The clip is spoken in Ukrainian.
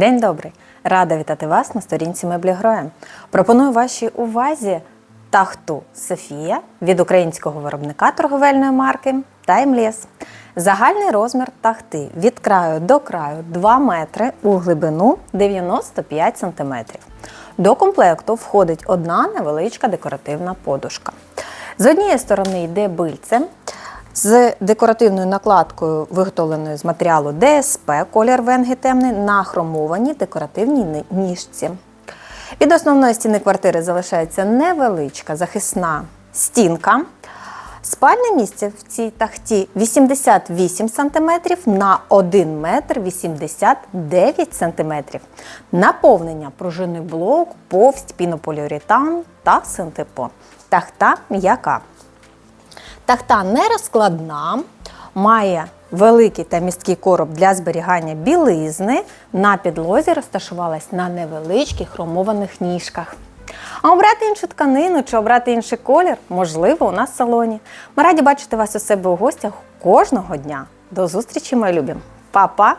День добрий! Рада вітати вас на сторінці меблі Гроя. Пропоную вашій увазі тахту Софія від українського виробника торговельної марки Timeless. Загальний розмір тахти від краю до краю 2 метри у глибину 95 см. До комплекту входить одна невеличка декоративна подушка. З однієї сторони йде бильце з декоративною накладкою, виготовленою з матеріалу ДСП, колір венги темний, на хромованій декоративній ніжці. Від основної стіни квартири залишається невеличка захисна стінка. Спальне місце в цій тахті 88 см на 1 метр 89 см. Наповнення пружинний блок, повсть, пінополіуретан та синтепон. Тахта м'яка. Тахта не розкладна, має великий та місткий короб для зберігання білизни. На підлозі розташувалась на невеличких хромованих ніжках. А обрати іншу тканину чи обрати інший колір можливо у нас в салоні. Ми раді бачити вас у себе у гостях кожного дня. До зустрічі, мої любі! Па-па!